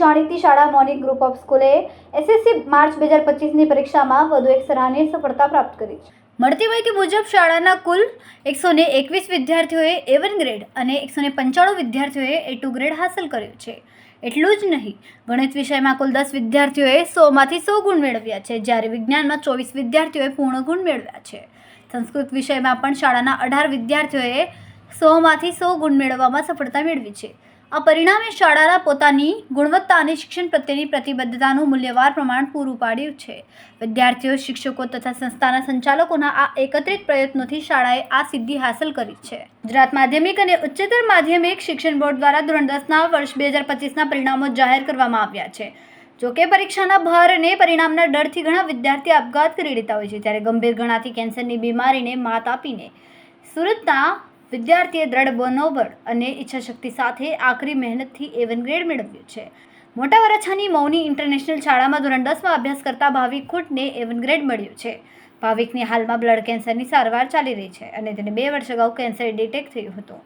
જાણીતી શાળા morning group of સ્કૂલે એસએસસી માર્ચ બે હજાર પચીસની પરીક્ષામાં વધુ એક સરાહનીય સફળતા પ્રાપ્ત કરી છે. મળતી માહિતી મુજબ શાળાના કુલ એકસો ને એકવીસ વિદ્યાર્થીઓએ એ વન ગ્રેડ અને એકસો ને પંચાણું વિદ્યાર્થીઓએ એ ટુ ગ્રેડ હાંસલ કર્યો છે. એટલું જ નહીં, ગણિત વિષયમાં કુલ દસ વિદ્યાર્થીઓએ સોમાંથી સો ગુણ મેળવ્યા છે, જ્યારે વિજ્ઞાનમાં ચોવીસ વિદ્યાર્થીઓએ પૂર્ણ ગુણ મેળવ્યા છે. સંસ્કૃત વિષયમાં પણ શાળાના અઢાર વિદ્યાર્થીઓએ સોમાંથી સો ગુણ મેળવવામાં સફળતા મેળવી છે. આ પરિણામે શાળાના પોતાની ગુણવત્તા અને શિક્ષણ પ્રત્યેની પ્રતિબદ્ધતાનું મૂલ્યવાર પ્રમાણ પૂરું પાડ્યું છે. વિદ્યાર્થીઓ, શિક્ષકો તથા સંસ્થાના સંચાલકોના આ એકત્રિત પ્રયત્નોથી શાળાએ આ સિદ્ધિ હાંસલ કરી છે. ગુજરાત માધ્યમિક અને ઉચ્ચતર માધ્યમિક શિક્ષણ બોર્ડ દ્વારા ધોરણ દસના વર્ષ બે હજાર પચીસના પરિણામો જાહેર કરવામાં આવ્યા છે. જોકે પરીક્ષાના ભાર અને પરિણામના ડરથી ઘણા વિદ્યાર્થી આપઘાત કરી લેતા હોય છે ત્યારે ગંભીર ગણાતી કેન્સરની બીમારીને માત આપીને સુરતના વિદ્યાર્થીએ દ્રઢ મનોબળ અને ઈચ્છાશક્તિ સાથે આકરી મહેનતથી એવન વન ગ્રેડ મેળવ્યું છે. મોટા વરાછાની મૌની ઇન્ટરનેશનલ શાળામાં ધોરણ દસમાં અભ્યાસ કરતા ભાવિક ખૂટને એવન વન ગ્રેડ મળ્યું છે. ભાવિકની હાલમાં બ્લડ કેન્સરની સારવાર ચાલી રહી છે અને તેને બે વર્ષ અગાઉ કેન્સર ડિટેક્ટ થયું હતું.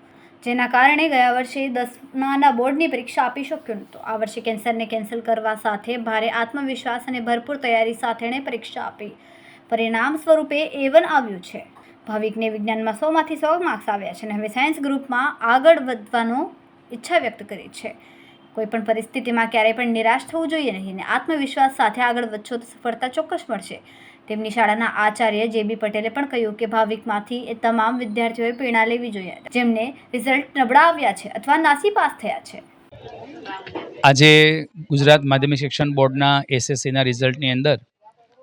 જેના કારણે ગયા વર્ષે દસમાના બોર્ડની પરીક્ષા આપી શક્યો નહોતો. આ વર્ષે કેન્સરને કેન્સલ કરવા સાથે ભારે આત્મવિશ્વાસ અને ભરપૂર તૈયારી સાથે પરીક્ષા આપી. પરિણામ સ્વરૂપે એવન આવ્યું છે. ભાવિકને વિજ્ઞાનમાં સોમાંથી સો માર્ક્સ આવ્યા છે અને હવે સાયન્સ ગ્રુપમાં આગળ વધવાનો ઈચ્છા વ્યક્ત કરી છે. કોઈપણ પરિસ્થિતિમાં ક્યારેય પણ નિરાશ થવું જોઈએ નહીં અને આત્મવિશ્વાસ સાથે આગળ વધશો તો સફળતા ચોક્કસ મળશે. તેમની શાળાના આચાર્ય જે બી પટેલે પણ કહ્યું કે ભાવિકમાંથી એ તમામ વિદ્યાર્થીઓએ પ્રેરણા લેવી જોઈએ. જેમને રિઝલ્ટ નબળા આવ્યા છે અથવા નાસી પાસ થયા છે. આજે ગુજરાત માધ્યમિક શિક્ષણ બોર્ડના એસએસસીના રિઝલ્ટની અંદર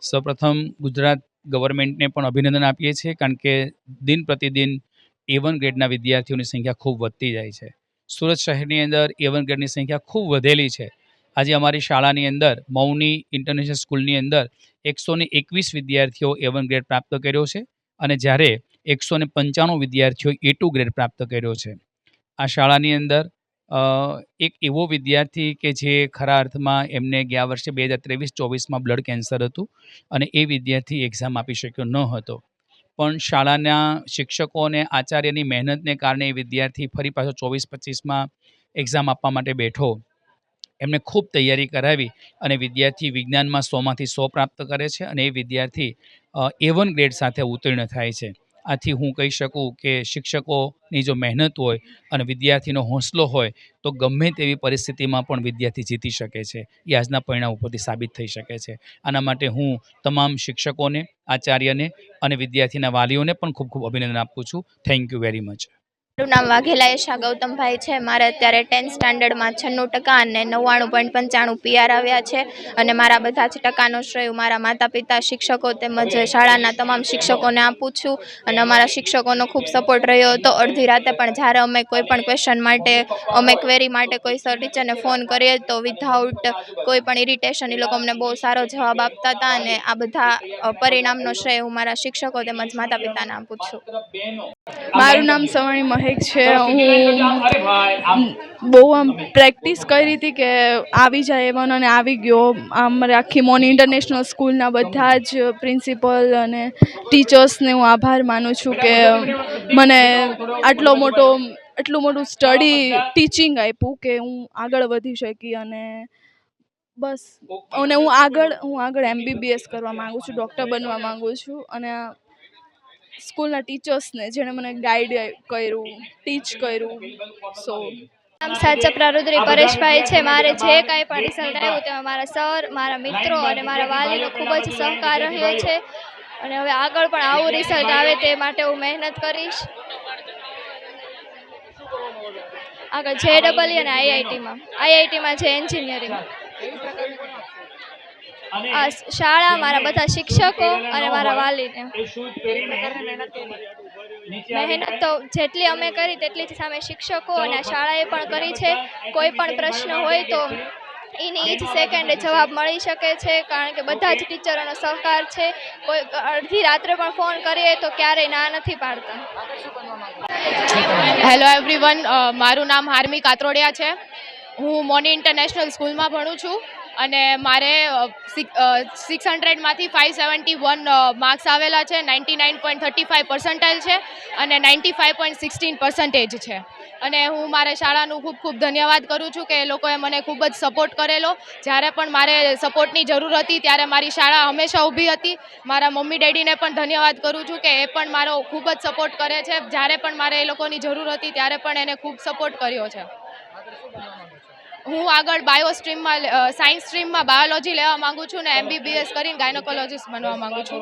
સૌપ્રથમ ગુજરાત ગવર્મેન્ટને પણ અભિનંદન આપીએ છીએ, કારણ કે દિન પ્રતિદિન એ વન ગ્રેડના વિદ્યાર્થીઓની સંખ્યા ખૂબ વધતી જાય છે. સુરત શહેરની અંદર એ વન ગ્રેડની સંખ્યા ખૂબ વધેલી છે. આજે અમારી શાળાની અંદર, મૌની ઇન્ટરનેશનલ સ્કૂલની અંદર એકસો ને એકવીસ વિદ્યાર્થીઓ એ વન ગ્રેડ પ્રાપ્ત કર્યો છે અને જ્યારે એકસો ને પંચાણું વિદ્યાર્થીઓ એ ટુ ગ્રેડ પ્રાપ્ત કર્યો છે. આ શાળાની અંદર એક એવો વિદ્યાર્થી કે જે ખરા અર્થમાં એમને ગયા વર્ષે બે હજાર ત્રેવીસ, ચોવીસમાં બ્લડ કેન્સર હતું અને એ વિદ્યાર્થી એક્ઝામ આપી શક્યો ન હતો. પણ શાળાના શિક્ષકો અને આચાર્યની મહેનતને કારણે એ વિદ્યાર્થી ફરી પાછો ચોવીસ, પચીસમાં એક્ઝામ આપવા માટે બેઠો. એમને ખૂબ તૈયારી કરાવી અને વિદ્યાર્થી વિજ્ઞાનમાં સોમાંથી સો પ્રાપ્ત કરે છે અને એ વિદ્યાર્થી એ વન ગ્રેડ સાથે ઉત્તીર્ણ થાય છે. આથી હું કહી શકું કે શિક્ષકોની જો મહેનત હોય અને વિદ્યાર્થીનો હોંસલો હોય, તો ગમે તેવી પરિસ્થિતિમાં પણ વિદ્યાર્થી જીતી શકે છે. એ આજના પરિણામ ઉપરથી સાબિત થઈ શકે છે. આના માટે હું તમામ શિક્ષકોને, આચાર્યને અને વિદ્યાર્થીના વાલીઓને પણ ખૂબ ખૂબ અભિનંદન આપું છું. થેન્ક યુ વેરી મચ મારું નામ વાઘેલા યશા ગૌતમભાઈ છે. મારે અત્યારે ટેન્થ સ્ટાન્ડર્ડમાં છન્નું ટકા અને નવ્વાણું પોઈન્ટ પંચાણું પીઆર આવ્યા છે અને મારા બધા જ ટકાનો શ્રેય મારા માતા પિતા શિક્ષકો તેમજ શાળાના તમામ શિક્ષકોને આપું છું અને અમારા શિક્ષકોનો ખૂબ સપોર્ટ રહ્યો હતો. અડધી રાતે પણ જ્યારે અમે કોઈ પણ ક્વેશ્ચન માટે, અમે ક્વેરી માટે કોઈ સર ટીચરને ફોન કરીએ તો વિધાઉટ કોઈ પણ ઇરિટેશન એ લોકો અમને બહુ સારો જવાબ આપતા હતા અને આ બધા પરિણામનો શ્રેય હું મારા શિક્ષકો તેમજ માતા પિતાને આપું છું. મારું નામ સવાણી મહેક છે. હું બહુ આમ પ્રેક્ટિસ કરી હતી કે આવી જાય એવાનો અને આવી ગયો. આમ મારે આખી મોની ઇન્ટરનેશનલ સ્કૂલના બધા જ પ્રિન્સિપલ અને ટીચર્સને હું આભાર માનું છું કે મને આટલો મોટો એટલું મોટું સ્ટડી ટીચિંગ આપ્યું કે હું આગળ વધી શકી અને બસ. અને હું આગળ હું આગળ એમબીબીએસ કરવા માગું છું ડૉક્ટર બનવા માગું છું. અને સ્કૂલના ટીચર્સને જેણે મને ગાઈડ કર્યું ટીચ કર્યું. સો નામ સાચા પ્રારુદ્રી પરેશભાઈ છે. મારે જે કાંઈ પણ રિઝલ્ટ આવ્યું તેમાં મારા સર, મારા મિત્રો અને મારા વાલીનો ખૂબ જ સહકાર રહ્યો છે. અને હવે આગળ પણ આવું રિઝલ્ટ આવે તે માટે હું મહેનત કરીશ. આગળ જે ડબલ અને આઈઆઈટીમાં આઈઆઈટીમાં છે એન્જિનિયરિંગ શાળા મારા બધા શિક્ષકો અને મારા વાલીને. મહેનત તો જેટલી અમે કરી તેટલી જ સામે શિક્ષકો અને શાળાએ પણ કરી છે. કોઈ પણ પ્રશ્ન હોય તો એની એ જ સેકન્ડે જવાબ મળી શકે છે કારણ કે બધા જ ટીચરોનો સહકાર છે. કોઈ અડધી રાત્રે પણ ફોન કરીએ તો ક્યારેય ના નથી પાડતા. હેલો એવરીવન મારું નામ હાર્મિક કાતરોડિયા છે. હું મોની ઇન્ટરનેશનલ સ્કૂલમાં ભણું છું. અને મારે સિક્સ હંડ્રેડમાંથી ફાઇવ સેવન્ટી વન માર્ક્સ આવેલા છે. Ninety nine point thirty five percentile છે અને ninety five point sixteen percentage છે. અને હું મારે શાળાનું ખૂબ ખૂબ ધન્યવાદ કરું છું કે એ લોકોએ મને ખૂબ જ સપોર્ટ કરેલો. જ્યારે પણ મારે સપોર્ટની જરૂર હતી, ત્યારે મારી શાળા હંમેશા ઊભી હતી. મારા મમ્મી, ડેડીને પણ ધન્યવાદ કરું છું કે એ પણ મારો ખૂબ જ સપોર્ટ કરે છે. જ્યારે પણ મારે એ લોકોની જરૂર હતી, ત્યારે પણ એને ખૂબ સપોર્ટ કર્યો છે. હું આગળ બાયો સ્ટ્રીમમાં સાયન્સ સ્ટ્રીમમાં બાયોલોજી લેવા માંગુ છું ને એમબીબીએસ કરીને ગાયનોકોલોજીસ્ટ બનવા માગું છું.